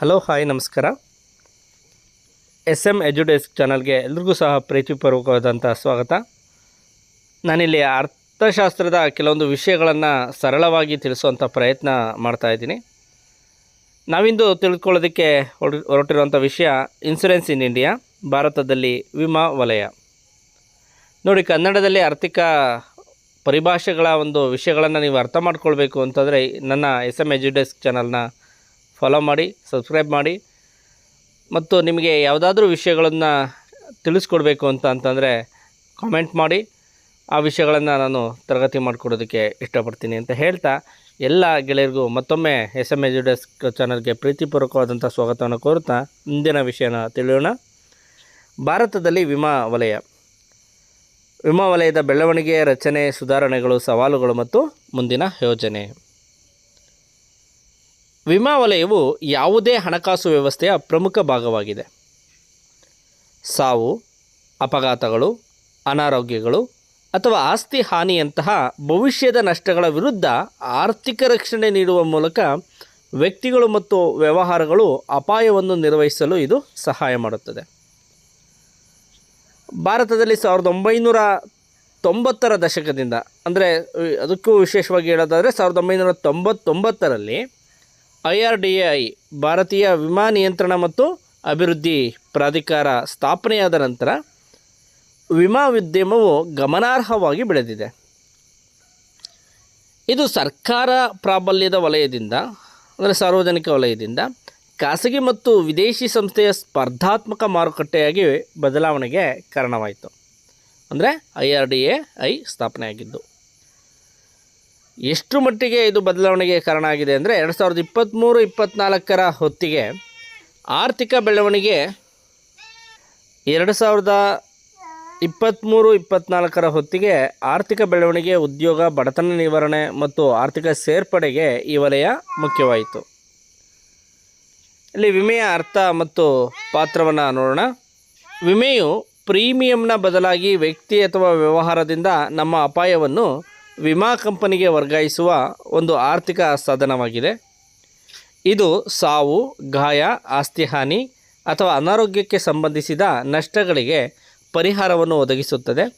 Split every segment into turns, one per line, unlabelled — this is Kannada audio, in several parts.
ಹಲೋ, ಹಾಯ್, ನಮಸ್ಕಾರ. ಎಸ್ ಎಂ ಎಜುಡೆಸ್ಕ್ ಚಾನಲ್ಗೆ ಎಲ್ರಿಗೂ ಸಹ ಪ್ರೀತಿಪೂರ್ವಕವಾದಂಥ ಸ್ವಾಗತ. ನಾನಿಲ್ಲಿ ಅರ್ಥಶಾಸ್ತ್ರದ ಕೆಲವೊಂದು ವಿಷಯಗಳನ್ನು ಸರಳವಾಗಿ ತಿಳಿಸುವಂಥ ಪ್ರಯತ್ನ ಮಾಡ್ತಾ ಇದ್ದೀನಿ. ನಾವಿಂದು ತಿಳ್ಕೊಳ್ಳೋದಕ್ಕೆ ಹೊರ- ಹೊರಟಿರುವಂಥ ವಿಷಯ ಇನ್ಸುರೆನ್ಸ್ ಇನ್ ಇಂಡಿಯಾ ಭಾರತದಲ್ಲಿ ವಿಮಾ ವಲಯ. ನೋಡಿ, ಕನ್ನಡದಲ್ಲಿ ಆರ್ಥಿಕ ಪರಿಭಾಷೆಗಳ ಒಂದು ವಿಷಯಗಳನ್ನು ನೀವು ಅರ್ಥ ಮಾಡ್ಕೊಳ್ಬೇಕು ಅಂತಂದರೆ ನನ್ನ ಎಸ್ ಎಂ ಎಜುಡೆಸ್ಕ್ ಚಾನಲ್ನ ಫಾಲೋ ಮಾಡಿ ಸಬ್ಸ್ಕ್ರೈಬ್ ಮಾಡಿ. ಮತ್ತು ನಿಮಗೆ ಯಾವುದಾದ್ರೂ ವಿಷಯಗಳನ್ನು ತಿಳಿಸ್ಕೊಡ್ಬೇಕು ಅಂತ ಅಂತಂದರೆ ಕಾಮೆಂಟ್ ಮಾಡಿ. ಆ ವಿಷಯಗಳನ್ನು ನಾನು ತರಗತಿ ಮಾಡಿಕೊಡೋದಕ್ಕೆ ಇಷ್ಟಪಡ್ತೀನಿ ಅಂತ ಹೇಳ್ತಾ, ಎಲ್ಲ ಗೆಳೆಯರಿಗೂ ಮತ್ತೊಮ್ಮೆ ಎಸ್ ಎಂ ಎಜುಡೇಸ್ಕ್ ಚಾನಲ್ಗೆ ಪ್ರೀತಿಪೂರ್ವಕವಾದಂಥ ಸ್ವಾಗತವನ್ನು ಕೋರುತ್ತಾ ಇಂದಿನ ವಿಷಯನ ತಿಳಿಯೋಣ. ಭಾರತದಲ್ಲಿ ವಿಮಾ ವಲಯ. ವಿಮಾ ವಲಯದ ಬೆಳವಣಿಗೆ ರಚನೆ, ಸುಧಾರಣೆಗಳು, ಸವಾಲುಗಳು ಮತ್ತು ಮುಂದಿನ ಯೋಜನೆ. ವಿಮಾ ವಲಯವು ಯಾವುದೇ ಹಣಕಾಸು ವ್ಯವಸ್ಥೆಯ ಪ್ರಮುಖ ಭಾಗವಾಗಿದೆ. ಸಾವು, ಅಪಘಾತಗಳು, ಅನಾರೋಗ್ಯಗಳು ಅಥವಾ ಆಸ್ತಿ ಹಾನಿಯಂತಹ ಭವಿಷ್ಯದ ನಷ್ಟಗಳ ವಿರುದ್ಧ ಆರ್ಥಿಕ ರಕ್ಷಣೆ ನೀಡುವ ಮೂಲಕ ವ್ಯಕ್ತಿಗಳು ಮತ್ತು ವ್ಯವಹಾರಗಳು ಅಪಾಯವನ್ನು ನಿರ್ವಹಿಸಲು ಇದು ಸಹಾಯ ಮಾಡುತ್ತದೆ. ಭಾರತದಲ್ಲಿ ಸಾವಿರದ ಒಂಬೈನೂರ ತೊಂಬತ್ತರ ದಶಕದಿಂದ, ಅಂದರೆ, ಅದಕ್ಕೂ ವಿಶೇಷವಾಗಿ ಹೇಳೋದಾದರೆ ಸಾವಿರದ ಒಂಬೈನೂರ ತೊಂಬತ್ತೊಂಬತ್ತರಲ್ಲಿ ಐ ಭಾರತೀಯ ವಿಮಾ ನಿಯಂತ್ರಣ ಮತ್ತು ಅಭಿವೃದ್ಧಿ ಪ್ರಾಧಿಕಾರ ಸ್ಥಾಪನೆಯಾದ ನಂತರ ವಿಮಾ ಉದ್ಯಮವು ಗಮನಾರ್ಹವಾಗಿ ಬೆಳೆದಿದೆ. ಇದು ಸರ್ಕಾರ ಪ್ರಾಬಲ್ಯದ ವಲಯದಿಂದ, ಅಂದರೆ ಸಾರ್ವಜನಿಕ ವಲಯದಿಂದ, ಖಾಸಗಿ ಮತ್ತು ವಿದೇಶಿ ಸಂಸ್ಥೆಯ ಸ್ಪರ್ಧಾತ್ಮಕ ಮಾರುಕಟ್ಟೆಯಾಗಿ ಬದಲಾವಣೆಗೆ ಕಾರಣವಾಯಿತು. ಅಂದರೆ I R D A I ಸ್ಥಾಪನೆಯಾಗಿದ್ದು. ಎಷ್ಟು ಮಟ್ಟಿಗೆ ಇದು ಬದಲಾವಣೆಗೆ ಕಾರಣ ಆಗಿದೆ ಅಂದರೆ ಎರಡು ಸಾವಿರದ ಇಪ್ಪತ್ತ್ಮೂರು ಇಪ್ಪತ್ತ್ನಾಲ್ಕರ ಹೊತ್ತಿಗೆ ಆರ್ಥಿಕ ಬೆಳವಣಿಗೆ ಎರಡು ಸಾವಿರದ ಇಪ್ಪತ್ತ್ಮೂರು ಇಪ್ಪತ್ತ್ನಾಲ್ಕರ ಹೊತ್ತಿಗೆ ಆರ್ಥಿಕ ಬೆಳವಣಿಗೆ, ಉದ್ಯೋಗ, ಬಡತನ ನಿವಾರಣೆ ಮತ್ತು ಆರ್ಥಿಕ ಸೇರ್ಪಡೆಗೆ ಈ ವಲಯ ಮುಖ್ಯವಾಯಿತು. ಇಲ್ಲಿ ವಿಮೆಯ ಅರ್ಥ ಮತ್ತು ಪಾತ್ರವನ್ನು ನೋಡೋಣ. ವಿಮೆಯು ಪ್ರೀಮಿಯಂನ ಬದಲಾಗಿ ವ್ಯಕ್ತಿ ಅಥವಾ ವ್ಯವಹಾರದಿಂದ ನಮ್ಮ ಅಪಾಯವನ್ನು ವಿಮಾ ಕಂಪನಿಗೆ ವರ್ಗಾಯಿಸುವ ಒಂದು ಆರ್ಥಿಕ ಸಾಧನವಾಗಿದೆ. ಇದು ಸಾವು, ಗಾಯ, ಆಸ್ತಿ ಹಾನಿ ಅಥವಾ ಅನಾರೋಗ್ಯಕ್ಕೆ ಸಂಬಂಧಿಸಿದ ನಷ್ಟಗಳಿಗೆ ಪರಿಹಾರವನ್ನು ಒದಗಿಸುತ್ತದೆ.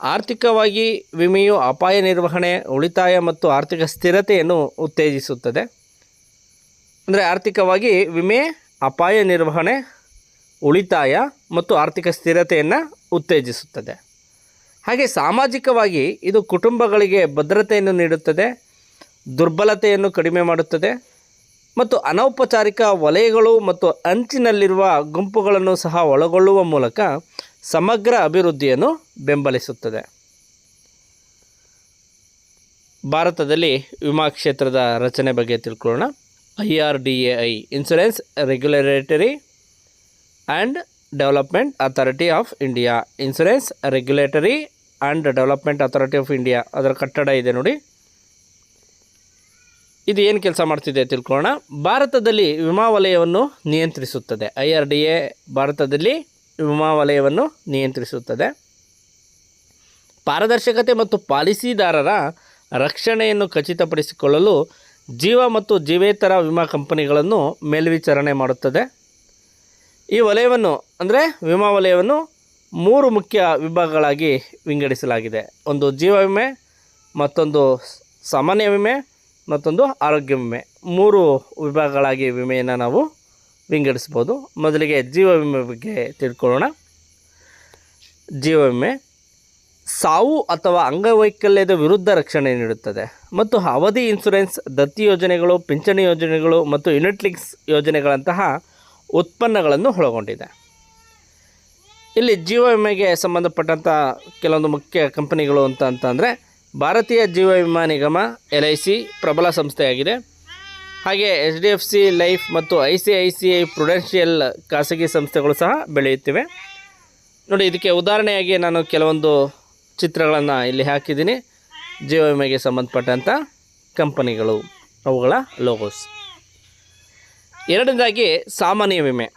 ಆರ್ಥಿಕವಾಗಿ ವಿಮೆಯು ಅಪಾಯ ನಿರ್ವಹಣೆ, ಉಳಿತಾಯ ಮತ್ತು ಆರ್ಥಿಕ ಸ್ಥಿರತೆಯನ್ನು ಉತ್ತೇಜಿಸುತ್ತದೆ. ಅಂದರೆ ಆರ್ಥಿಕವಾಗಿ ವಿಮೆ ಅಪಾಯ ನಿರ್ವಹಣೆ, ಉಳಿತಾಯ ಮತ್ತು ಆರ್ಥಿಕ ಸ್ಥಿರತೆಯನ್ನು ಉತ್ತೇಜಿಸುತ್ತದೆ. ಹಾಗೆ ಸಾಮಾಜಿಕವಾಗಿ ಇದು ಕುಟುಂಬಗಳಿಗೆ ಭದ್ರತೆಯನ್ನು ನೀಡುತ್ತದೆ, ದುರ್ಬಲತೆಯನ್ನು ಕಡಿಮೆ ಮಾಡುತ್ತದೆ ಮತ್ತು ಅನೌಪಚಾರಿಕ ವಲಯಗಳು ಮತ್ತು ಅಂಚಿನಲ್ಲಿರುವ ಗುಂಪುಗಳನ್ನು ಸಹ ಒಳಗೊಳ್ಳುವ ಮೂಲಕ ಸಮಗ್ರ ಅಭಿವೃದ್ಧಿಯನ್ನು ಬೆಂಬಲಿಸುತ್ತದೆ. ಭಾರತದಲ್ಲಿ ವಿಮಾ ಕ್ಷೇತ್ರದ ರಚನೆ ಬಗ್ಗೆ ತಿಳ್ಕೊಳ್ಳೋಣ. I R D A I insurance regulatory and development authority of India insurance regulatory and development authority of India ಅದರ ಕಟ್ಟಡ ಇದೆ ನೋಡಿ. ಇದು ಏನು ಕೆಲಸ ಮಾಡ್ತಿದೆ ತಿಳ್ಕೊಳ್ಳೋಣ. ಭಾರತದಲ್ಲಿ ವಿಮಾ ವಲಯವನ್ನು ನಿಯಂತ್ರಿಸುತ್ತದೆ. ಐ ಆರ್ ಡಿ ಎ ಭಾರತದಲ್ಲಿ ವಿಮಾ ವಲಯವನ್ನು ನಿಯಂತ್ರಿಸುತ್ತದೆ. ಪಾರದರ್ಶಕತೆ ಮತ್ತು ಪಾಲಿಸಿದಾರರ ರಕ್ಷಣೆಯನ್ನು ಖಚಿತಪಡಿಸಿಕೊಳ್ಳಲು ಜೀವ ಮತ್ತು ಜೀವೇತರ ವಿಮಾ ಕಂಪನಿಗಳನ್ನು ಮೇಲ್ವಿಚಾರಣೆ ಮಾಡುತ್ತದೆ. ಈ ವಲಯವನ್ನು ಅಂದರೆ ವಿಮಾ ವಲಯವನ್ನು ಮೂರು ಮುಖ್ಯ ವಿಭಾಗಗಳಾಗಿ ವಿಂಗಡಿಸಲಾಗಿದೆ. ಒಂದು ಜೀವ ವಿಮೆ ಮತ್ತೊಂದು ಸಾಮಾನ್ಯ ವಿಮೆ, ಮತ್ತೊಂದು ಆರೋಗ್ಯ ವಿಮೆ. ಮೂರು ವಿಭಾಗಗಳಾಗಿ ವಿಮೆಯನ್ನು ನಾವು ವಿಂಗಡಿಸ್ಬೋದು ಮೊದಲಿಗೆ ಜೀವ ವಿಮೆ ಬಗ್ಗೆ ತಿಳ್ಕೊಳ್ಳೋಣ. ಜೀವ ವಿಮೆ ಸಾವು ಅಥವಾ ಅಂಗವೈಕಲ್ಯದ ವಿರುದ್ಧ ರಕ್ಷಣೆ ನೀಡುತ್ತದೆ ಮತ್ತು ಅವಧಿ ಇನ್ಸುರೆನ್ಸ್, ದತ್ತಿ ಯೋಜನೆಗಳು, ಪಿಂಚಣಿ ಯೋಜನೆಗಳು ಮತ್ತು ಯುನಿಟ್ಲಿಕ್ಸ್ ಯೋಜನೆಗಳಂತಹ ಉತ್ಪನ್ನಗಳನ್ನು ಒಳಗೊಂಡಿದೆ. ಇಲ್ಲಿ ಜೀವ ವಿಮೆಗೆ ಸಂಬಂಧಪಟ್ಟಂಥ ಕೆಲವೊಂದು ಮುಖ್ಯ ಕಂಪನಿಗಳು ಅಂತ ಅಂತಂದರೆ ಭಾರತೀಯ ಜೀವ ವಿಮಾ ನಿಗಮ, ಎಲ್ ಐ ಸಿ ಪ್ರಬಲ ಸಂಸ್ಥೆಯಾಗಿದೆ. ಹಾಗೆ H D F C, life ಮತ್ತು I C I C I prudential ಖಾಸಗಿ ಸಂಸ್ಥೆಗಳು ಸಹ ಬೆಳೆಯುತ್ತಿವೆ. ನೋಡಿ, ಇದಕ್ಕೆ ಉದಾಹರಣೆಯಾಗಿ ನಾನು ಕೆಲವೊಂದು ಚಿತ್ರಗಳನ್ನು ಇಲ್ಲಿ ಹಾಕಿದ್ದೀನಿ. ಜೀವ ವಿಮೆಗೆ ಸಂಬಂಧಪಟ್ಟಂಥ ಕಂಪನಿಗಳು, ಅವುಗಳ ಲೋಗೋಸ್ ಎರಡನೇದಾಗಿ ಸಾಮಾನ್ಯ ವಿಮೆ.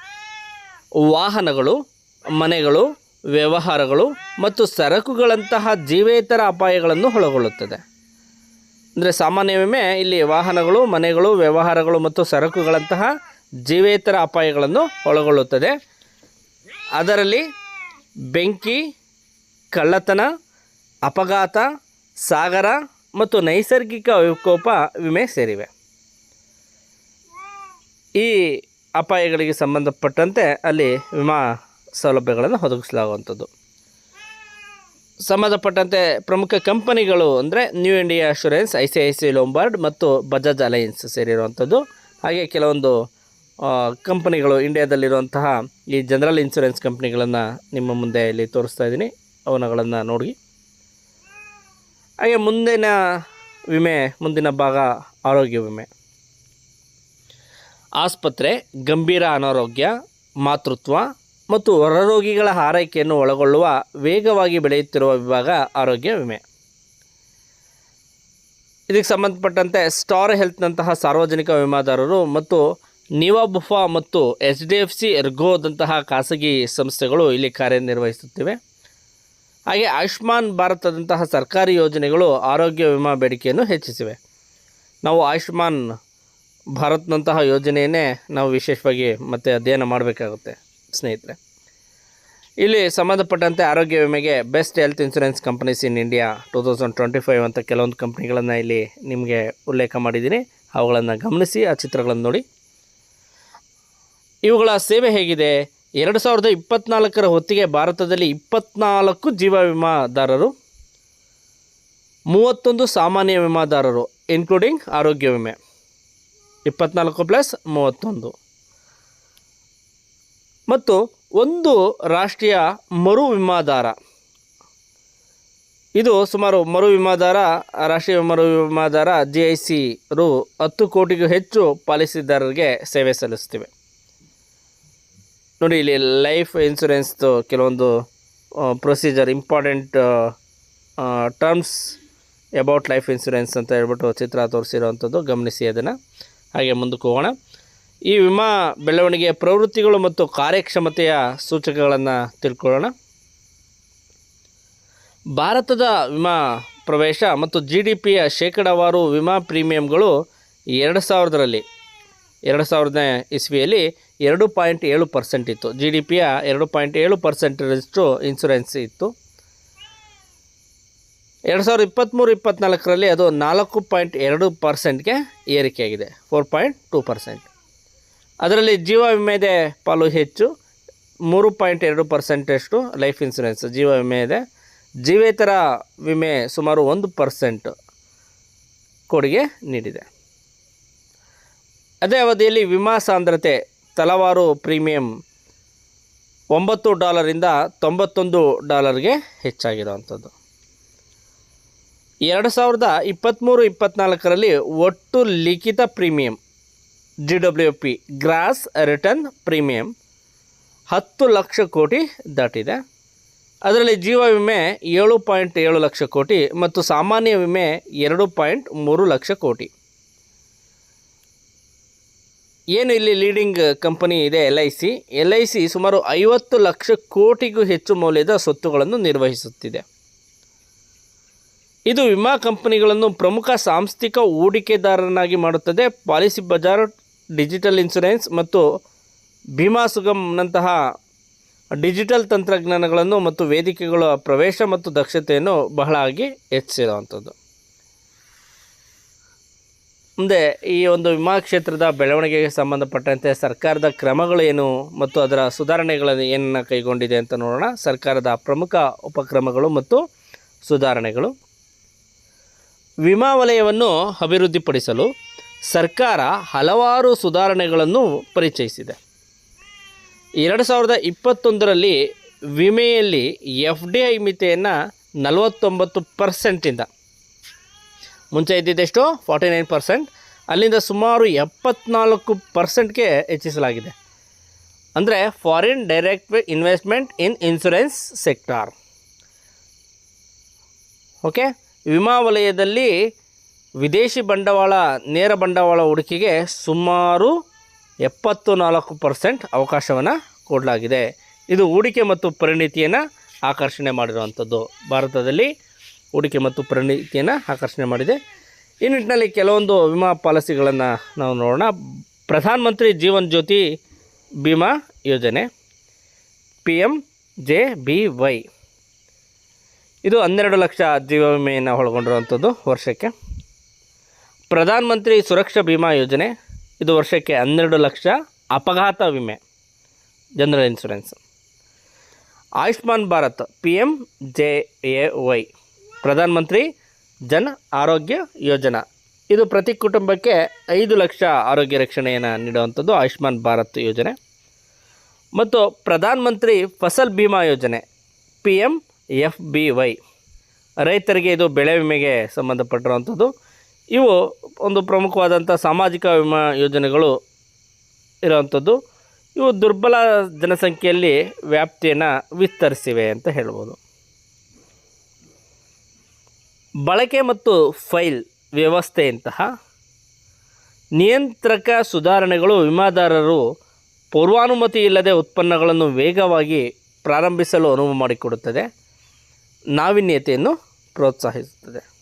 ವಾಹನಗಳು ಮನೆಗಳು, ವ್ಯವಹಾರಗಳು ಮತ್ತು ಸರಕುಗಳಂತಹ ಜೀವೇತರ ಅಪಾಯಗಳನ್ನು ಒಳಗೊಳ್ಳುತ್ತದೆ. ಅಂದರೆ ಸಾಮಾನ್ಯ ವಿಮೆ ಇಲ್ಲಿ ವಾಹನಗಳು, ಮನೆಗಳು, ವ್ಯವಹಾರಗಳು ಮತ್ತು ಸರಕುಗಳಂತಹ ಜೀವೇತರ ಅಪಾಯಗಳನ್ನು ಒಳಗೊಳ್ಳುತ್ತದೆ. ಅದರಲ್ಲಿ ಬೆಂಕಿ, ಕಳ್ಳತನ, ಅಪಘಾತ, ಸಾಗರ ಮತ್ತು ನೈಸರ್ಗಿಕ ವಿಕೋಪ ವಿಮೆ ಸೇರಿವೆ. ಈ ಅಪಾಯಗಳಿಗೆ ಸಂಬಂಧಪಟ್ಟಂತೆ ಅಲ್ಲಿ ವಿಮಾ ಸೌಲಭ್ಯಗಳನ್ನು ಒದಗಿಸಲಾಗುವಂಥದ್ದು. ಸಂಬಂಧಪಟ್ಟಂತೆ ಪ್ರಮುಖ ಕಂಪನಿಗಳು ಅಂದರೆ New India assurance I C I C Lombard ಮತ್ತು ಬಜಾಜ್ ಅಲಯನ್ಸ್ ಸೇರಿರುವಂಥದ್ದು. ಹಾಗೆ ಕೆಲವೊಂದು ಕಂಪನಿಗಳು ಇಂಡಿಯಾದಲ್ಲಿರುವಂತಹ ಈ ಜನರಲ್ ಇನ್ಶೂರೆನ್ಸ್ ಕಂಪ್ನಿಗಳನ್ನು ನಿಮ್ಮ ಮುಂದೆ ಇಲ್ಲಿ ತೋರಿಸ್ತಾ ಇದ್ದೀನಿ. ಅವನಗಳನ್ನು ನೋಡಿ. ಹಾಗೆ ಮುಂದಿನ ವಿಮೆ, ಮುಂದಿನ ಭಾಗ ಆರೋಗ್ಯ ವಿಮೆ. ಆಸ್ಪತ್ರೆ, ಗಂಭೀರ ಅನಾರೋಗ್ಯ, ಮಾತೃತ್ವ ಮತ್ತು ಹೊರರೋಗಿಗಳ ಆರೈಕೆಯನ್ನು ಒಳಗೊಳ್ಳುವ ವೇಗವಾಗಿ ಬೆಳೆಯುತ್ತಿರುವ ವಿಭಾಗ ಆರೋಗ್ಯ ವಿಮೆ. ಇದಕ್ಕೆ ಸಂಬಂಧಪಟ್ಟಂತೆ ಸ್ಟಾರ್ ಹೆಲ್ತ್ನಂತಹ ಸಾರ್ವಜನಿಕ ವಿಮಾದಾರರು ಮತ್ತು ನಿವಾಬುಫಾ ಮತ್ತು ಎಚ್ ಡಿ ಎಫ್ ಸಿ ಎರ್ಗೋದಂತಹ ಖಾಸಗಿ ಸಂಸ್ಥೆಗಳು ಇಲ್ಲಿ ಕಾರ್ಯನಿರ್ವಹಿಸುತ್ತಿವೆ. ಹಾಗೆ ಆಯುಷ್ಮಾನ್ ಭಾರತದಂತಹ ಸರ್ಕಾರಿ ಯೋಜನೆಗಳು ಆರೋಗ್ಯ ವಿಮಾ ಬೇಡಿಕೆಯನ್ನು ಹೆಚ್ಚಿಸಿವೆ. ನಾವು ಆಯುಷ್ಮಾನ್ ಭಾರತ್ನಂತಹ ಯೋಜನೆಯನ್ನೇ ನಾವು ವಿಶೇಷವಾಗಿ ಮತ್ತೆ ಅಧ್ಯಯನ ಮಾಡಬೇಕಾಗುತ್ತೆ. ಸ್ನೇಹಿತರೆ, ಇಲ್ಲಿ ಸಂಬಂಧಪಟ್ಟಂತೆ ಆರೋಗ್ಯ ವಿಮೆಗೆ best health insurance companies in India two thousand twenty five ಅಂತ ಕೆಲವೊಂದು ಕಂಪ್ನಿಗಳನ್ನು ಇಲ್ಲಿ ನಿಮಗೆ ಉಲ್ಲೇಖ ಮಾಡಿದ್ದೀನಿ. ಅವುಗಳನ್ನು ಗಮನಿಸಿ, ಆ ಚಿತ್ರಗಳನ್ನು ನೋಡಿ. ಇವುಗಳ ಸೇವೆ ಹೇಗಿದೆ? ಎರಡು ಸಾವಿರದ ಇಪ್ಪತ್ತ್ನಾಲ್ಕರ ಹೊತ್ತಿಗೆ ಭಾರತದಲ್ಲಿ ಇಪ್ಪತ್ನಾಲ್ಕು ಜೀವ ವಿಮಾದಾರರು, ಮೂವತ್ತೊಂದು ಸಾಮಾನ್ಯ ವಿಮಾದಾರರು ಇನ್ಕ್ಲೂಡಿಂಗ್ ಆರೋಗ್ಯ ವಿಮೆ. ಇಪ್ಪತ್ನಾಲ್ಕು ಪ್ಲಸ್ ಮೂವತ್ತೊಂದು. ಮತ್ತು ಒಂದು ರಾಷ್ಟ್ರೀಯ ಮರು ವಿಮಾದಾರ. ಇದು ಸುಮಾರು ಮರು ವಿಮಾದಾರ, ರಾಷ್ಟ್ರೀಯ ಮರು ವಿಮಾದಾರ ಜಿ ಐ ಸಿ ರು ಹತ್ತು ಕೋಟಿಗೂ ಹೆಚ್ಚು ಪಾಲಿಸಿದಾರರಿಗೆ ಸೇವೆ ಸಲ್ಲಿಸ್ತಿವೆ ನೋಡಿ, ಇಲ್ಲಿ ಲೈಫ್ ಇನ್ಶೂರೆನ್ಸ್ದು ಕೆಲವೊಂದು procedure, important terms about life insurance ಅಂತ ಹೇಳ್ಬಿಟ್ಟು ಚಿತ್ರ ತೋರಿಸಿರೋವಂಥದ್ದು. ಗಮನಿಸಿ ಅದನ್ನು. ಹಾಗೆ ಮುಂದಕ್ಕೆ ಹೋಗೋಣ. ಈ ವಿಮಾ ಬೆಳವಣಿಗೆಯ ಪ್ರವೃತ್ತಿಗಳು ಮತ್ತು ಕಾರ್ಯಕ್ಷಮತೆಯ ಸೂಚಕಗಳನ್ನು ತಿಳ್ಕೊಳ್ಳೋಣ. ಭಾರತದ ವಿಮಾ ಪ್ರವೇಶ ಮತ್ತು ಜಿ ಡಿ ಪಿಯ ಶೇಕಡಾವಾರು ವಿಮಾ ಪ್ರೀಮಿಯಂಗಳು ಎರಡು ಸಾವಿರದರಲ್ಲಿ, ಎರಡು ಸಾವಿರದನೇ ಇಸ್ವಿಯಲ್ಲಿ ಎರಡು ಪಾಯಿಂಟ್ ಏಳು ಪರ್ಸೆಂಟ್ ಇತ್ತು. ಜಿ ಡಿ ಪಿಯ ಎರಡು ಪಾಯಿಂಟ್ ಏಳು ಪರ್ಸೆಂಟರಷ್ಟು ಇನ್ಸೂರೆನ್ಸ್ ಇತ್ತು. ಎರಡು ಸಾವಿರದ ಇಪ್ಪತ್ತ್ಮೂರು ಇಪ್ಪತ್ತ್ನಾಲ್ಕರಲ್ಲಿ ಅದು ನಾಲ್ಕು ಪಾಯಿಂಟ್ ಎರಡು ಪರ್ಸೆಂಟ್ಗೆ ಏರಿಕೆಯಾಗಿದೆ. Four point two percent. ಅದರಲ್ಲಿ ಜೀವ ವಿಮೆದೆ ಪಾಲು ಹೆಚ್ಚು. ಮೂರು ಪಾಯಿಂಟ್ ಎರಡು ಪರ್ಸೆಂಟಷ್ಟು ಲೈಫ್ ಇನ್ಸೂರೆನ್ಸ್ ಜೀವ ವಿಮೆ ಇದೆ ಜೀವೇತರ ವಿಮೆ ಸುಮಾರು ಒಂದು ಪರ್ಸೆಂಟ್ ಕೊಡುಗೆ ನೀಡಿದೆ. ಅದೇ ಅವಧಿಯಲ್ಲಿ ವಿಮಾ ಸಾಂದ್ರತೆ ತಲವಾರು ಪ್ರೀಮಿಯಂ ಒಂಬತ್ತು ಡಾಲರಿಂದ ತೊಂಬತ್ತೊಂದು ಡಾಲರ್ಗೆ ಹೆಚ್ಚಾಗಿರುವಂಥದ್ದು. ಎರಡು ಸಾವಿರದ ಇಪ್ಪತ್ತ್ಮೂರು, ಇಪ್ಪತ್ತ್ನಾಲ್ಕರಲ್ಲಿ ಒಟ್ಟು ಲಿಖಿತ premium G W P gross return premium ಹತ್ತು ಲಕ್ಷ ಕೋಟಿ ದಾಟಿದೆ. ಅದರಲ್ಲಿ ಜೀವ ವಿಮೆ ಏಳು ಪಾಯಿಂಟ್ ಏಳು ಲಕ್ಷ ಕೋಟಿ ಮತ್ತು ಸಾಮಾನ್ಯ ವಿಮೆ ಎರಡು ಪಾಯಿಂಟ್ ಮೂರು ಲಕ್ಷ ಕೋಟಿ. ಏನು ಇಲ್ಲಿ ಲೀಡಿಂಗ್ ಕಂಪನಿ ಇದೆ? L I C L I C ಸುಮಾರು ಐವತ್ತು ಲಕ್ಷ ಕೋಟಿಗೂ ಹೆಚ್ಚು ಮೌಲ್ಯದ ಸ್ವತ್ತುಗಳನ್ನು ನಿರ್ವಹಿಸುತ್ತಿದೆ. ಇದು ವಿಮಾ ಕಂಪನಿಗಳನ್ನು ಪ್ರಮುಖ ಸಾಂಸ್ಥಿಕ ಹೂಡಿಕೆದಾರರನ್ನಾಗಿ ಮಾಡುತ್ತದೆ. ಪಾಲಿಸಿ ಬಜಾರ್ ಡಿಜಿಟಲ್ ಇನ್ಶೂರೆನ್ಸ್ ಮತ್ತು ಭೀಮಾ ಸುಗಮ್ನಂತಹ ಡಿಜಿಟಲ್ ತಂತ್ರಜ್ಞಾನಗಳನ್ನು ಮತ್ತು ವೇದಿಕೆಗಳ ಪ್ರವೇಶ ಮತ್ತು ದಕ್ಷತೆಯನ್ನು ಬಹಳ ಆಗಿ ಹೆಚ್ಚಿರುವಂಥದ್ದು ಮುಂದೆ ಈ ಒಂದು ವಿಮಾ ಕ್ಷೇತ್ರದ ಬೆಳವಣಿಗೆಗೆ ಸಂಬಂಧಪಟ್ಟಂತೆ ಸರ್ಕಾರದ ಕ್ರಮಗಳೇನು ಮತ್ತು ಅದರ ಸುಧಾರಣೆಗಳನ್ನು ಏನನ್ನು ಕೈಗೊಂಡಿದೆ ಅಂತ ನೋಡೋಣ. ಸರ್ಕಾರದ ಪ್ರಮುಖ ಉಪಕ್ರಮಗಳು ಮತ್ತು ಸುಧಾರಣೆಗಳು. ವಿಮಾ ವಲಯವನ್ನು ಅಭಿವೃದ್ಧಿಪಡಿಸಲು ಸರ್ಕಾರ ಹಲವಾರು ಸುಧಾರಣೆಗಳನ್ನು ಪರಿಚಯಿಸಿದೆ. ಎರಡು ಸಾವಿರದ ಇಪ್ಪತ್ತೊಂದರಲ್ಲಿ ವಿಮೆಯಲ್ಲಿ ಎಫ್ ಡಿ ಐ ಮಿತಿಯನ್ನು ನಲವತ್ತೊಂಬತ್ತು ಪರ್ಸೆಂಟಿಂದ. ಮುಂಚೆ ಇದ್ದಿದ್ದೆಷ್ಟು ಫಾರ್ಟಿ ನೈನ್ ಪರ್ಸೆಂಟ್. ಅಲ್ಲಿಂದ ಸುಮಾರು ಎಪ್ಪತ್ನಾಲ್ಕು ಪರ್ಸೆಂಟ್ಗೆ ಹೆಚ್ಚಿಸಲಾಗಿದೆ. ಅಂದರೆ foreign direct investment in insurance sector okay ವಿಮಾ ವಲಯದಲ್ಲಿ ವಿದೇಶಿ ಬಂಡವಾಳ, ನೇರ ಬಂಡವಾಳ ಹೂಡಿಕೆಗೆ ಸುಮಾರು ಎಪ್ಪತ್ತು ನಾಲ್ಕು ಪರ್ಸೆಂಟ್ ಅವಕಾಶವನ್ನು ಕೊಡಲಾಗಿದೆ. ಇದು ಹೂಡಿಕೆ ಮತ್ತು ಪರಿಣಿತಿಯನ್ನು ಆಕರ್ಷಣೆ ಮಾಡಿರುವಂಥದ್ದು ಭಾರತದಲ್ಲಿ ಹೂಡಿಕೆ ಮತ್ತು ಪರಿಣಿತಿಯನ್ನು ಆಕರ್ಷಣೆ ಮಾಡಿದೆ. ಈ ನಿಟ್ಟಿನಲ್ಲಿ ಕೆಲವೊಂದು ವಿಮಾ ಪಾಲಿಸಿಗಳನ್ನು ನಾವು ನೋಡೋಣ. Pradhan Mantri Jeevan Jyoti Bima Yojana P M J B Y ಇದು ಹನ್ನೆರಡು ಲಕ್ಷ ಜೀವ ವಿಮೆಯನ್ನು ಒಳಗೊಂಡಿರುವಂಥದ್ದು ವರ್ಷಕ್ಕೆ. ಪ್ರಧಾನ ಮಂತ್ರಿ ಸುರಕ್ಷಾ ಬಿಮಾ ಯೋಜನೆ ಇದು ವರ್ಷಕ್ಕೆ ಹನ್ನೆರಡು ಲಕ್ಷ ಅಪಘಾತ ವಿಮೆ, general insurance Ayushman Bharat P M J A Y, Pradhan Mantri Jan ಆರೋಗ್ಯ ಯೋಜನಾ. ಇದು ಪ್ರತಿ ಕುಟುಂಬಕ್ಕೆ ಐದು ಲಕ್ಷ ಆರೋಗ್ಯ ರಕ್ಷಣೆಯನ್ನು ನೀಡುವಂಥದ್ದು ಆಯುಷ್ಮಾನ್ ಭಾರತ್ ಯೋಜನೆ. ಮತ್ತು ಪ್ರಧಾನ Mantri Fasal Bima Yojana P M F B Y. ರೈತರಿಗೆ ಇದು ಬೆಳೆ ವಿಮೆಗೆ ಸಂಬಂಧಪಟ್ಟಿರುವಂಥದ್ದು. ಇವು ಒಂದು ಪ್ರಮುಖವಾದಂಥ ಸಾಮಾಜಿಕ ವಿಮಾ ಯೋಜನೆಗಳು ಇರುವಂಥದ್ದು. ಇವು ದುರ್ಬಲ ಜನಸಂಖ್ಯೆಯಲ್ಲಿ ವ್ಯಾಪ್ತಿಯನ್ನು ವಿಸ್ತರಿಸಿವೆ ಅಂತ ಹೇಳ್ಬೋದು. ಬಳಕೆ ಮತ್ತು ಫೈಲ್ ವ್ಯವಸ್ಥೆಯಂತಹ ನಿಯಂತ್ರಕ ಸುಧಾರಣೆಗಳು ವಿಮಾದಾರರು ಪೂರ್ವಾನುಮತಿ ಇಲ್ಲದೆ ಉತ್ಪನ್ನಗಳನ್ನು ವೇಗವಾಗಿ ಪ್ರಾರಂಭಿಸಲು ಅನುವು ಮಾಡಿಕೊಡುತ್ತದೆ. ನಾವೀನ್ಯತೆಯನ್ನು ಪ್ರೋತ್ಸಾಹಿಸುತ್ತದೆ.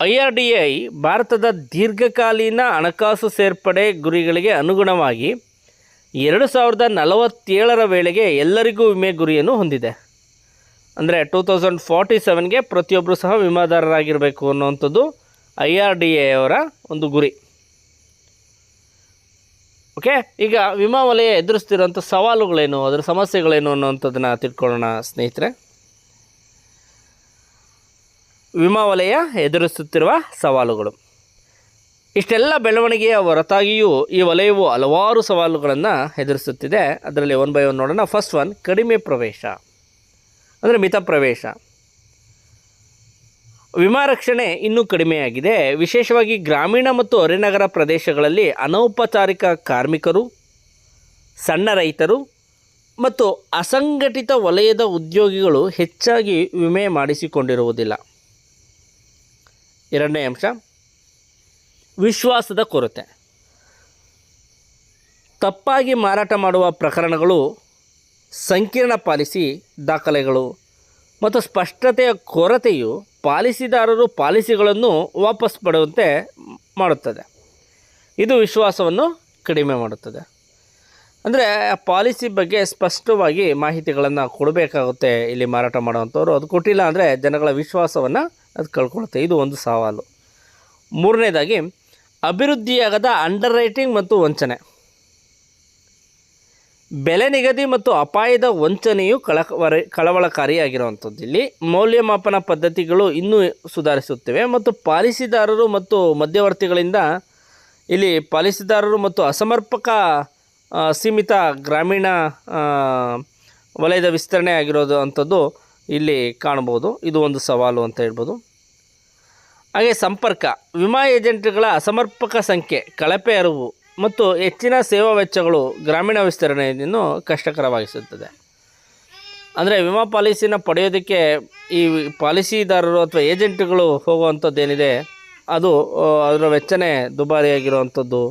ಐ ಭಾರತದ ದೀರ್ಘಕಾಲೀನ ಹಣಕಾಸು ಸೇರ್ಪಡೆ ಗುರಿಗಳಿಗೆ ಅನುಗುಣವಾಗಿ ಎರಡು ಸಾವಿರದ ನಲವತ್ತೇಳರ ವೇಳೆಗೆ ಎಲ್ಲರಿಗೂ ವಿಮೆ ಗುರಿಯನ್ನು ಹೊಂದಿದೆ. ಅಂದರೆ ಟೂ ತೌಸಂಡ್ ಫಾರ್ಟಿ ಸೆವೆನ್ಗೆ ಪ್ರತಿಯೊಬ್ಬರು ಸಹ ವಿಮಾದಾರರಾಗಿರಬೇಕು ಅನ್ನುವಂಥದ್ದು ಐ ಆರ್ ಡಿ ಎ ಅವರ ಒಂದು ಗುರಿ. ಓಕೆ, ಈಗ ವಿಮಾ ವಲಯ ಎದುರಿಸ್ತಿರೋಂಥ ಸವಾಲುಗಳೇನು, ಅದರ ಸಮಸ್ಯೆಗಳೇನು ಅನ್ನೋವಂಥದ್ದನ್ನು ತಿಳ್ಕೊಳ್ಳೋಣ ಸ್ನೇಹಿತರೆ. ವಿಮಾ ವಲಯ ಎದುರಿಸುತ್ತಿರುವ ಸವಾಲುಗಳು. ಇಷ್ಟೆಲ್ಲ ಬೆಳವಣಿಗೆಯ ಹೊರತಾಗಿಯೂ ಈ ವಲಯವು ಹಲವಾರು ಸವಾಲುಗಳನ್ನು ಎದುರಿಸುತ್ತಿದೆ. ಅದರಲ್ಲಿ ಒನ್ ಬೈ ಒನ್ ನೋಡೋಣ. ಫಸ್ಟ್ ಒನ್ ಕಡಿಮೆ ಪ್ರವೇಶ. ಅಂದರೆ ಮಿತ ಪ್ರವೇಶ. ವಿಮಾ ರಕ್ಷಣೆ ಇನ್ನೂ ಕಡಿಮೆಯಾಗಿದೆ. ವಿಶೇಷವಾಗಿ ಗ್ರಾಮೀಣ ಮತ್ತು ಅರೆನಗರ ಪ್ರದೇಶಗಳಲ್ಲಿ ಅನೌಪಚಾರಿಕ ಕಾರ್ಮಿಕರು, ಸಣ್ಣ ರೈತರು ಮತ್ತು ಅಸಂಘಟಿತ ವಲಯದ ಉದ್ಯೋಗಿಗಳು ಹೆಚ್ಚಾಗಿ ವಿಮೆ ಮಾಡಿಸಿಕೊಂಡಿರುವುದಿಲ್ಲ. ಎರಡನೇ ಅಂಶ, ವಿಶ್ವಾಸದ ಕೊರತೆ. ತಪ್ಪಾಗಿ ಮಾರಾಟ ಮಾಡುವ ಪ್ರಕರಣಗಳು ಸಂಕೀರ್ಣ ಪಾಲಿಸಿ ದಾಖಲೆಗಳು ಮತ್ತು ಸ್ಪಷ್ಟತೆಯ ಕೊರತೆಯು ಪಾಲಿಸಿದಾರರು ಪಾಲಿಸಿಗಳನ್ನು ವಾಪಸ್ ಪಡೆಯುವಂತೆ ಮಾಡುತ್ತದೆ. ಇದು ವಿಶ್ವಾಸವನ್ನು ಕಡಿಮೆ ಮಾಡುತ್ತದೆ. ಅಂದರೆ ಪಾಲಿಸಿ ಬಗ್ಗೆ ಸ್ಪಷ್ಟವಾಗಿ ಮಾಹಿತಿಗಳನ್ನು ಕೊಡಬೇಕಾಗುತ್ತೆ ಇಲ್ಲಿ ಮಾರಾಟ ಮಾಡುವಂಥವ್ರು. ಅದು ಕೊಟ್ಟಿಲ್ಲ ಅಂದರೆ ಜನಗಳ ವಿಶ್ವಾಸವನ್ನು ಅದು ಕಳ್ಕೊಳುತ್ತೆ. ಇದು ಒಂದು ಸವಾಲು. ಮೂರನೇದಾಗಿ, ಅಭಿವೃದ್ಧಿಯಾಗದ ಅಂಡರ್ ರೈಟಿಂಗ್ ಮತ್ತು ವಂಚನೆ. ಬೆಲೆ ನಿಗದಿ ಮತ್ತು ಅಪಾಯದ ವಂಚನೆಯು ಕಳವರ ಕಳವಳಕಾರಿಯಾಗಿರುವಂಥದ್ದು. ಇಲ್ಲಿ ಮೌಲ್ಯಮಾಪನ ಪದ್ಧತಿಗಳು ಇನ್ನೂ ಸುಧಾರಿಸುತ್ತಿವೆ ಮತ್ತು ಪಾಲಿಸಿದಾರರು ಮತ್ತು ಮಧ್ಯವರ್ತಿಗಳಿಂದ ಇಲ್ಲಿ ಪಾಲಿಸಿದಾರರು ಮತ್ತು ಅಸಮರ್ಪಕ ಸೀಮಿತ ಗ್ರಾಮೀಣ ವಲಯದ ವಿಸ್ತರಣೆ ಆಗಿರೋದು ಅಂಥದ್ದು ಇಲ್ಲಿ ಕಾಣ್ಬೋದು ಇದು ಒಂದು ಸವಾಲು ಅಂತ ಹೇಳ್ಬೋದು. ಹಾಗೆ ಸಂಪರ್ಕ. ವಿಮಾ ಏಜೆಂಟ್ಗಳ ಅಸಮರ್ಪಕ ಸಂಖ್ಯೆ, ಕಳಪೆ ಅರಿವು ಮತ್ತು ಹೆಚ್ಚಿನ ಸೇವಾ ವೆಚ್ಚಗಳು ಗ್ರಾಮೀಣ ವಿಸ್ತರಣೆಯನ್ನು ಕಷ್ಟಕರವಾಗಿಸುತ್ತದೆ. ಅಂದರೆ ವಿಮಾ ಪಾಲಿಸಿನ ಪಡೆಯೋದಕ್ಕೆ ಈ ಪಾಲಿಸಿದಾರರು ಅಥವಾ ಏಜೆಂಟ್ಗಳು ಹೋಗುವಂಥದ್ದೇನಿದೆ, ಅದು ಅದರ ವೆಚ್ಚನೇ ದುಬಾರಿಯಾಗಿರುವಂಥದ್ದು.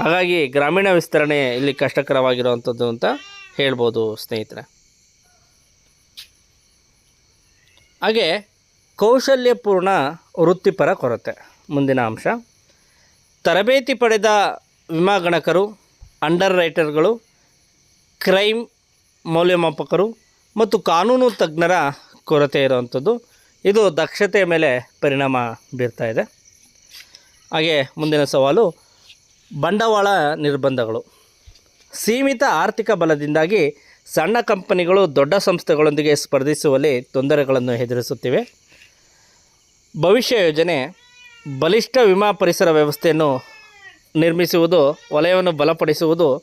ಹಾಗಾಗಿ ಗ್ರಾಮೀಣ ವಿಸ್ತರಣೆ ಇಲ್ಲಿ ಕಷ್ಟಕರವಾಗಿರುವಂಥದ್ದು ಅಂತ ಹೇಳ್ಬೋದು ಸ್ನೇಹಿತರೆ. ಹಾಗೆ ಕೌಶಲ್ಯಪೂರ್ಣ ವೃತ್ತಿಪರ ಕೊರತೆ. ಮುಂದಿನ ಅಂಶ. ತರಬೇತಿ ಪಡೆದ ವಿಮಾ ಗಣಕರು ಅಂಡರ್ ರೈಟರ್ಗಳು ಕ್ರೈಮ್ ಮೌಲ್ಯಮಾಪಕರು ಮತ್ತು ಕಾನೂನು ತಜ್ಞರ ಕೊರತೆ ಇರುವಂಥದ್ದು. ಇದು ದಕ್ಷತೆಯ ಮೇಲೆ ಪರಿಣಾಮ ಬೀರ್ತಾ ಇದೆ. ಹಾಗೆ ಮುಂದಿನ ಸವಾಲು, ಬಂಡವಾಳ ನಿರ್ಬಂಧಗಳು. ಸೀಮಿತ ಆರ್ಥಿಕ ಬಲದಿಂದಾಗಿ ಸಣ್ಣ ಕಂಪನಿಗಳು ದೊಡ್ಡ ಸಂಸ್ಥೆಗಳೊಂದಿಗೆ ಸ್ಪರ್ಧಿಸುವಲ್ಲಿ ತೊಂದರೆಗಳನ್ನು ಎದುರಿಸುತ್ತಿವೆ. ಭವಿಷ್ಯ ಯೋಜನೆ ಬಲಿಷ್ಠ ವಿಮಾ ಪರಿಸರ ವ್ಯವಸ್ಥೆಯನ್ನು ನಿರ್ಮಿಸುವುದು, ವಲಯವನ್ನು ಬಲಪಡಿಸುವುದು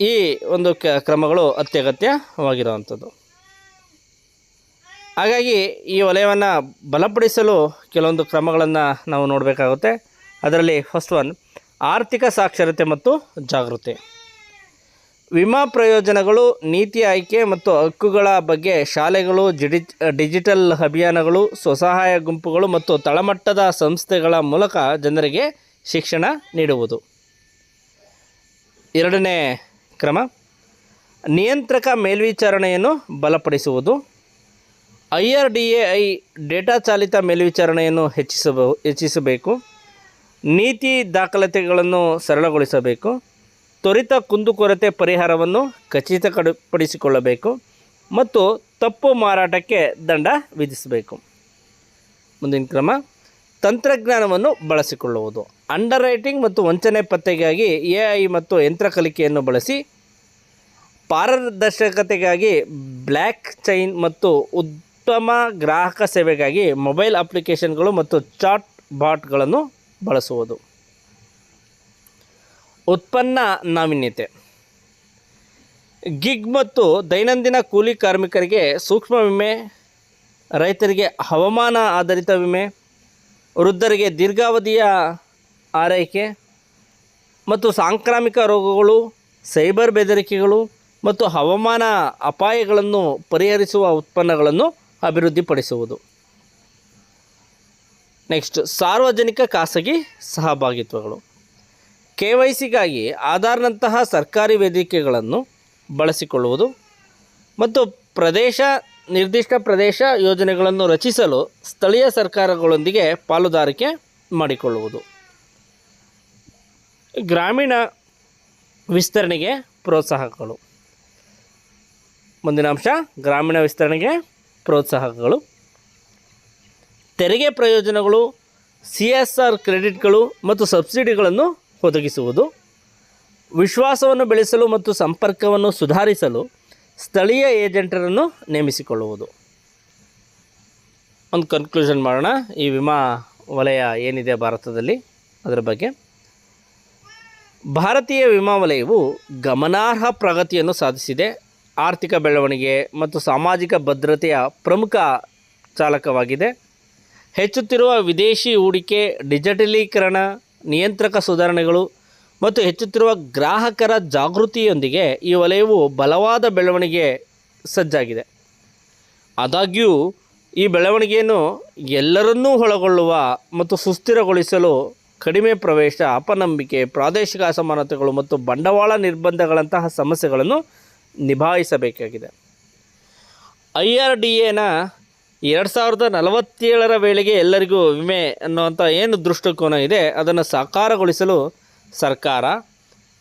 ಈ ಒಂದು ಕ, ಕ್ರಮಗಳು ಅತ್ಯಗತ್ಯವಾಗಿರುವಂಥದ್ದು. ಹಾಗಾಗಿ ಈ ವಲಯವನ್ನು ಬಲಪಡಿಸಲು ಕೆಲವೊಂದು ಕ್ರಮಗಳನ್ನು ನಾವು ನೋಡಬೇಕಾಗುತ್ತೆ. ಅದರಲ್ಲಿ ಫಸ್ಟ್ ಒನ್ ಆರ್ಥಿಕ ಸಾಕ್ಷರತೆ ಮತ್ತು ಜಾಗೃತಿ. ವಿಮಾ ಪ್ರಯೋಜನಗಳು, ನೀತಿ ಆಯ್ಕೆ ಮತ್ತು ಹಕ್ಕುಗಳ ಬಗ್ಗೆ ಶಾಲೆಗಳು, ಜಿಡಿ, ಡಿಜಿಟಲ್ ಅಭಿಯಾನಗಳು, ಸ್ವಸಹಾಯ ಗುಂಪುಗಳು ಮತ್ತು ತಳಮಟ್ಟದ ಸಂಸ್ಥೆಗಳ ಮೂಲಕ ಜನರಿಗೆ ಶಿಕ್ಷಣ ನೀಡುವುದು. ಎರಡನೇ ಕ್ರಮ, ನಿಯಂತ್ರಕ ಮೇಲ್ವಿಚಾರಣೆಯನ್ನು ಬಲಪಡಿಸುವುದು. I R D A I data ಚಾಲಿತ ಮೇಲ್ವಿಚಾರಣೆಯನ್ನು ಹೆಚ್ಚಿಸಬ, ಹೆಚ್ಚಿಸಬೇಕು. ನೀತಿ ದಾಖಲಾತಿಗಳನ್ನು ಸರಳಗೊಳಿಸಬೇಕು. ತ್ವರಿತ ಕುಂದುಕೊರತೆ ಪರಿಹಾರವನ್ನು ಖಚಿತಪಡಿಸಿಕೊಳ್ಳಬೇಕು ಮತ್ತು ತಪ್ಪು ಮಾರಾಟಕ್ಕೆ ದಂಡ ವಿಧಿಸಬೇಕು. ಮುಂದಿನ ಕ್ರಮ, ತಂತ್ರಜ್ಞಾನವನ್ನು ಬಳಸಿಕೊಳ್ಳುವುದು. ಅಂಡರ್ ರೈಟಿಂಗ್ ಮತ್ತು ವಂಚನೆ ಪತ್ತೆಗಾಗಿ ಎ ಐ ಮತ್ತು ಯಂತ್ರ ಕಲಿಕೆಯನ್ನು ಬಳಸಿ ಪಾರದರ್ಶಕತೆಗಾಗಿ ಬ್ಲ್ಯಾಕ್ ಚೈನ್ ಮತ್ತು ಉತ್ತಮ ಗ್ರಾಹಕ ಸೇವೆಗಾಗಿ ಮೊಬೈಲ್ ಅಪ್ಲಿಕೇಶನ್ಗಳು ಮತ್ತು ಚಾಟ್ ಬಾಟ್ಗಳನ್ನು ಬಳಸುವುದು. ಉತ್ಪನ್ನ ನಾವೀನ್ಯತೆ. ಗಿಗ್ ಮತ್ತು ದೈನಂದಿನ ಕೂಲಿ ಕಾರ್ಮಿಕರಿಗೆ ಸೂಕ್ಷ್ಮ ವಿಮೆ, ರೈತರಿಗೆ ಹವಾಮಾನ ಆಧಾರಿತ ವಿಮೆ, ವೃದ್ಧರಿಗೆ ದೀರ್ಘಾವಧಿಯ ಆರೈಕೆ ಮತ್ತು ಸಾಂಕ್ರಾಮಿಕ ರೋಗಗಳು, ಸೈಬರ್ ಬೆದರಿಕೆಗಳು ಮತ್ತು ಹವಾಮಾನ ಅಪಾಯಗಳನ್ನು ಪರಿಹರಿಸುವ ಉತ್ಪನ್ನಗಳನ್ನು ಅಭಿವೃದ್ಧಿಪಡಿಸುವುದು. ನೆಕ್ಸ್ಟ್, ಸಾರ್ವಜನಿಕ ಖಾಸಗಿ ಸಹಭಾಗಿತ್ವಗಳು. ಕೆ ವೈ ಸಿಗಾಗಿ ಆಧಾರ್ನಂತಹ ಸರ್ಕಾರಿ ವೇದಿಕೆಗಳನ್ನು ಬಳಸಿಕೊಳ್ಳುವುದು ಮತ್ತು ಪ್ರದೇಶ, ನಿರ್ದಿಷ್ಟ ಪ್ರದೇಶ ಯೋಜನೆಗಳನ್ನು ರಚಿಸಲು ಸ್ಥಳೀಯ ಸರ್ಕಾರಗಳೊಂದಿಗೆ ಪಾಲುದಾರಿಕೆ ಮಾಡಿಕೊಳ್ಳುವುದು. ಗ್ರಾಮೀಣ ವಿಸ್ತರಣೆಗೆ ಪ್ರೋತ್ಸಾಹಗಳು. ಮುಂದಿನ ಅಂಶ, ಗ್ರಾಮೀಣ ವಿಸ್ತರಣೆಗೆ ಪ್ರೋತ್ಸಾಹಗಳು. ತೆರಿಗೆ ಪ್ರಯೋಜನಗಳು, ಸಿ ಎಸ್ ಆರ್ ಕ್ರೆಡಿಟ್ಗಳು ಮತ್ತು ಸಬ್ಸಿಡಿಗಳನ್ನು ಒದಗಿಸುವುದು, ವಿಶ್ವಾಸವನ್ನು ಬೆಳೆಸಲು ಮತ್ತು ಸಂಪರ್ಕವನ್ನು ಸುಧಾರಿಸಲು ಸ್ಥಳೀಯ ಏಜೆಂಟರನ್ನು ನೇಮಿಸಿಕೊಳ್ಳುವುದು. ಒಂದು ಕನ್ಕ್ಲೂಷನ್ ಮಾಡೋಣ. ಈ ವಿಮಾ ವಲಯ ಏನಿದೆ ಭಾರತದಲ್ಲಿ? ಅದರ ಬಗ್ಗೆ. ಭಾರತೀಯ ವಿಮಾ ವಲಯವು ಗಮನಾರ್ಹ ಪ್ರಗತಿಯನ್ನು ಸಾಧಿಸಿದೆ. ಆರ್ಥಿಕ ಬೆಳವಣಿಗೆ ಮತ್ತು ಸಾಮಾಜಿಕ ಭದ್ರತೆಯ ಪ್ರಮುಖ ಚಾಲಕವಾಗಿದೆ. ಹೆಚ್ಚುತ್ತಿರುವ ವಿದೇಶಿ ಹೂಡಿಕೆ, ಡಿಜಿಟಲೀಕರಣ ನಿಯಂತ್ರಕ ಸುಧಾರಣೆಗಳು ಮತ್ತು ಹೆಚ್ಚುತ್ತಿರುವ ಗ್ರಾಹಕರ ಜಾಗೃತಿಯೊಂದಿಗೆ ಈ ವಲಯವು ಬಲವಾದ ಬೆಳವಣಿಗೆ ಸಜ್ಜಾಗಿದೆ. ಆದಾಗ್ಯೂ, ಈ ಬೆಳವಣಿಗೆಯನ್ನು ಎಲ್ಲರನ್ನೂ ಒಳಗೊಳ್ಳುವ ಮತ್ತು ಸುಸ್ಥಿರಗೊಳಿಸಲು ಕಡಿಮೆ ಪ್ರವೇಶ, ಅಪನಂಬಿಕೆ, ಪ್ರಾದೇಶಿಕ ಅಸಮಾನತೆಗಳು ಮತ್ತು ಬಂಡವಾಳ ನಿರ್ಬಂಧಗಳಂತಹ ಸಮಸ್ಯೆಗಳನ್ನು ನಿಭಾಯಿಸಬೇಕಾಗಿದೆ. ಐ ಆರ್ ಡಿ ಎನ ಎರಡು ಸಾವಿರದ ನಲವತ್ತೇಳರ ವೇಳೆಗೆ ಎಲ್ಲರಿಗೂ ವಿಮೆ ಅನ್ನುವಂಥ ಏನು ದೃಷ್ಟಿಕೋನ ಇದೆ, ಅದನ್ನು ಸಾಕಾರಗೊಳಿಸಲು ಸರ್ಕಾರ,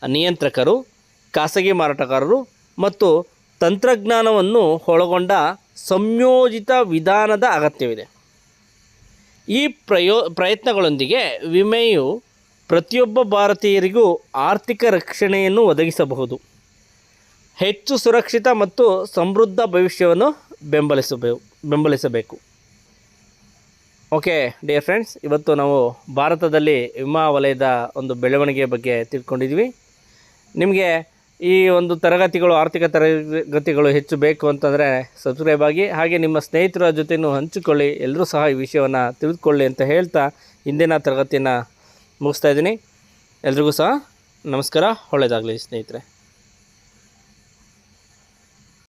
ನಿಯಂತ್ರಕರು, ಖಾಸಗಿ ಮಾರಾಟಗಾರರು ಮತ್ತು ತಂತ್ರಜ್ಞಾನವನ್ನು ಒಳಗೊಂಡ ಸಂಯೋಜಿತ ವಿಧಾನದ ಅಗತ್ಯವಿದೆ. ಈ ಪ್ರಯೋ, ಪ್ರಯತ್ನಗಳೊಂದಿಗೆ ವಿಮೆಯು ಪ್ರತಿಯೊಬ್ಬ ಭಾರತೀಯರಿಗೂ ಆರ್ಥಿಕ ರಕ್ಷಣೆಯನ್ನು ಒದಗಿಸಬಹುದು. ಹೆಚ್ಚು ಸುರಕ್ಷಿತ ಮತ್ತು ಸಮೃದ್ಧ ಭವಿಷ್ಯವನ್ನು ಬೆಂಬಲಿಸಬೇ ಬೆಂಬಲಿಸಬೇಕು. ಓಕೆ ಡಿಯರ್ ಫ್ರೆಂಡ್ಸ್ ಇವತ್ತು ನಾವು ಭಾರತದಲ್ಲಿ ವಿಮಾ ವಲಯದ ಒಂದು ಬೆಳವಣಿಗೆಯ ಬಗ್ಗೆ ತಿಳ್ಕೊಂಡಿದ್ವಿ. ನಿಮಗೆ ಈ ಒಂದು ತರಗತಿಗಳು, ಆರ್ಥಿಕ ತರಗತಿಗಳು ಹೆಚ್ಚು ಬೇಕು ಅಂತಂದರೆ ಸಬ್ಸ್ಕ್ರೈಬ್ ಆಗಿ, ಹಾಗೆ ನಿಮ್ಮ ಸ್ನೇಹಿತರ ಜೊತೆಯೂ ಹಂಚಿಕೊಳ್ಳಿ. ಎಲ್ಲರೂ ಸಹ ಈ ವಿಷಯವನ್ನು ತಿಳಿದುಕೊಳ್ಳಿ ಅಂತ ಹೇಳ್ತಾ ಇಂದಿನ ತರಗತಿಯನ್ನು ಮುಗಿಸ್ತಾ ಇದ್ದೀನಿ. ಎಲ್ರಿಗೂ ಸಹ ನಮಸ್ಕಾರ. ಒಳ್ಳೆಯದಾಗಲಿ ಸ್ನೇಹಿತರೆ.